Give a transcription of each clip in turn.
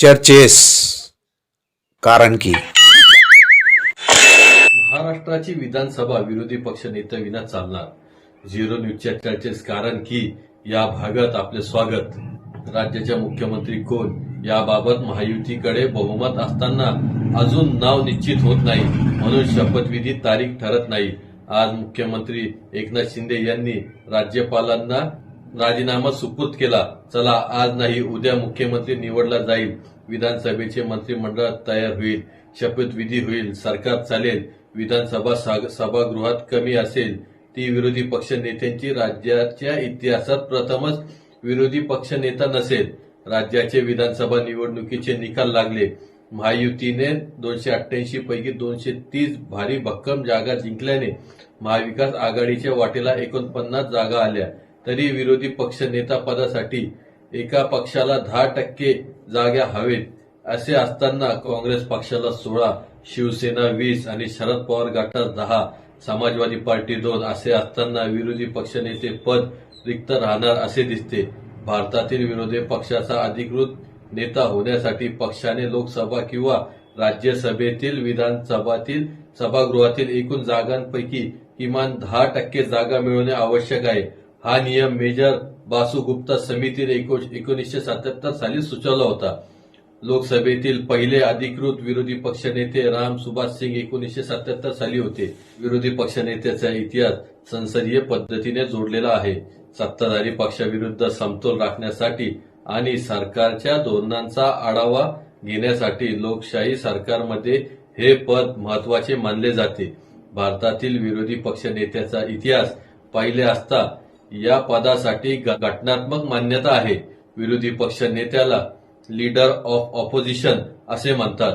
चर्चेस कारण की. महाराष्ट्राची विधानसभा विरोधी पक्ष नेतविना चालणार. झिरो न्यूजच्या चर्चेस कारण की या भागात आपले स्वागत. राज्याच्या मुख्यमंत्री कोण? याबाबत महायुतीकडे बहुमत असताना अजून नाव निश्चित होत नाही. म्हणून शपथविधी तारीख ठरत नाही. आज मुख्यमंत्री एकनाथ शिंदे यांनी राज्यपालांना राजीनामा सुपूर्द केला. चला आज नाही उद्या मुख्यमंत्री निवडला जाईल. विधानसभेचे मंत्रिमंडळ तयार होईल. शपथविधी होईल. सरकार चालेल. विधानसभा सभागृहात कमी असेल. ती विरोधी पक्ष नेत्यांची राज्याच्या इतिहासात प्रथमच विरोधी पक्ष नेता नसेल. राज्याचे विधानसभा निवडणुकीचे निकाल लागले. महायुतीने दोनशे अठ्ठ्याऐंशी पैकी दोनशे तीस भारी भक्कम जागा जिंकल्याने महाविकास आघाडीच्या वाटेला एकोणपन्नास जागा आल्या. तरी विरोधी पक्ष नेता पदासाठी एका पक्षाला दहा टक्के जागा हवेत असे असताना काँग्रेस पक्षाला सोळा शिवसेना वीस आणि शरद पवार गटात दहा समाजवादी पार्टी दोन असे असताना विरोधी पक्षनेते पद रिक्त राहणार असे दिसते. भारतातील विरोधी पक्षाचा अधिकृत नेता होण्यासाठी पक्षाने लोकसभा किंवा राज्यसभेतील विधानसभातील सभागृहातील एकूण जागांपैकी किमान दहा टक्के जागा मिळवणे आवश्यक आहे. हा नियम मेजर बासू गुप्ता समितीने एकोणीसशे सत्याहत्तर साली सुचवला होता. लोकसभेतील पहिले अधिकृत विरोधी पक्षनेते राम सुभाष सिंग एकोणीसशे सत्याहत्तर साली होते. विरोधी पक्षनेत्याचा इतिहास संसदीय पद्धतीने जोडलेला आहे. सत्ताधारी पक्षाविरुद्ध समतोल राखण्यासाठी आणि सरकारच्या धोरणांचा आढावा घेण्यासाठी लोकशाही सरकारमध्ये हे पद महत्त्वाचे मानले जाते. भारतातील विरोधी पक्ष नेत्याचा इतिहास पाहिले असता या पदासाठी घटनात्मक मान्यता आहे. विरोधी पक्ष नेत्याला लीडर ऑफ ऑपोजिशन असे म्हणतात.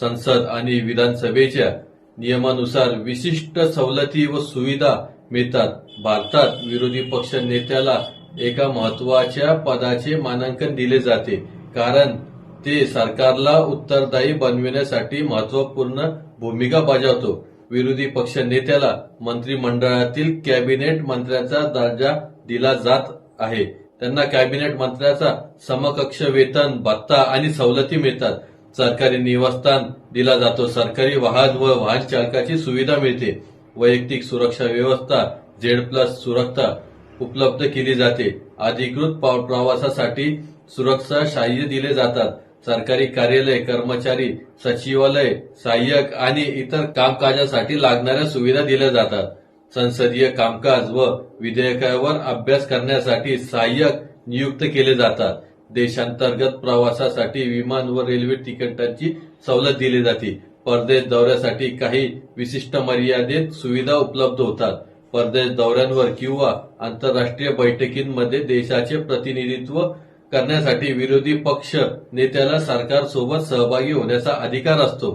संसद आणि विधानसभेच्या नियमानुसार विशिष्ट सवलती व सुविधा मिळतात. भारतात विरोधी पक्ष नेत्याला एका महत्त्वाच्या पदाचे मानांकन दिले जाते. कारण ते सरकारला उत्तरदायी बनविण्यासाठी महत्त्वपूर्ण भूमिका बजावतो. विरोधी पक्ष नेत्याला मंत्रिमंडळातील कॅबिनेट मंत्र्याचा दर्जा दिला जात आहे. त्यांना कॅबिनेट मंत्र्याचा समकक्ष वेतन भत्ता आणि सवलती मिळतात. सरकारी निवासस्थान दिला जातो. सरकारी वाहन व वाहन चालकाची सुविधा मिळते. वैयक्तिक सुरक्षा व्यवस्था झेड प्लस सुरक्षा उपलब्ध केली जाते. अधिकृत प्रवासासाठी सुरक्षा सहाय्य दिले जातात. सरकारी कार्यालय कर्मचारी सचिवालय सहाय्यक आणि इतर कामकाजासाठी लागणाऱ्या सुविधा दिल्या जातात. संसदीय कामकाज व विधेयकावर अभ्यास करण्यासाठी सहाय्यक नियुक्त केले जातात. देशांतर्गत प्रवासासाठी विमान व रेल्वे तिकिटांची सवलत दिली जाते. परदेश दौऱ्यासाठी काही विशिष्ट मर्यादित सुविधा उपलब्ध होतात. परदेश दौऱ्यांवर किंवा आंतरराष्ट्रीय बैठकींमध्ये देशाचे प्रतिनिधित्व करण्यासाठी विरोधी पक्ष नेत्याला सरकारसोबत सहभागी होण्याचा अधिकार असतो.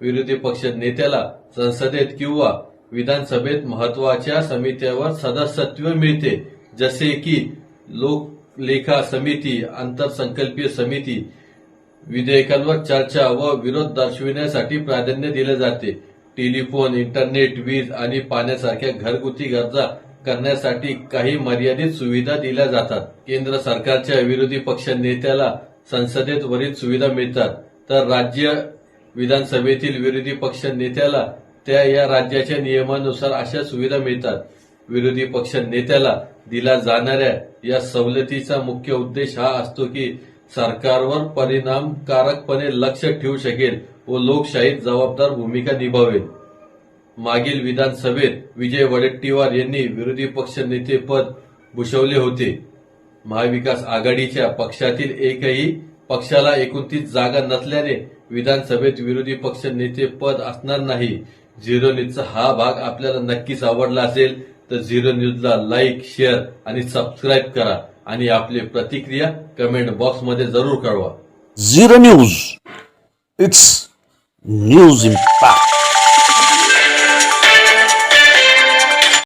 विरोधी पक्ष नेत्याला संसदेत किंवा विधानसभेत महत्त्वाच्या समित्यावर सदस्यत्व मिळते. जसे की लोकलेखा समिती आंतरसंकल्पीय समिती विधेयकांवर चर्चा व विरोध दर्शविण्यासाठी प्राधान्य दिले जाते. टेलिफोन इंटरनेट वीज आणि पाण्यासारख्या घरगुती गरजा करण्यासाठी काही मर्यादित सुविधा दिल्या जातात. केंद्र सरकारच्या विरोधी पक्ष नेत्याला संसदेत वरील सुविधा मिळतात. तर राज्य विधानसभेतील विरोधी पक्ष नेत्याला त्या या राज्याच्या नियमानुसार अशा सुविधा मिळतात. विरोधी पक्ष नेत्याला दिला जाणाऱ्या या सवलतीचा मुख्य उद्देश हा असतो की सरकारवर परिणामकारकपणे लक्ष ठेवू शकेल व लोकशाहीत जबाबदार भूमिका निभावेल. मागील विधानसभेत विजय वडेट्टीवार यांनी विरोधी पक्ष नेते पद भूषवले होते. महाविकास आघाडीच्या पक्षातील एकही पक्षाला एकोणतीस जागा नसल्याने विधानसभेत विरोधी पक्ष नेते पद असणार नाही. झिरो न्यूजचा हा भाग आपल्याला नक्कीच आवडला असेल तर झिरो न्यूजला लाईक शेअर आणि सबस्क्राईब करा आणि आपली प्रतिक्रिया कमेंट बॉक्समध्ये जरूर कळवा. Zero news. It's news impact.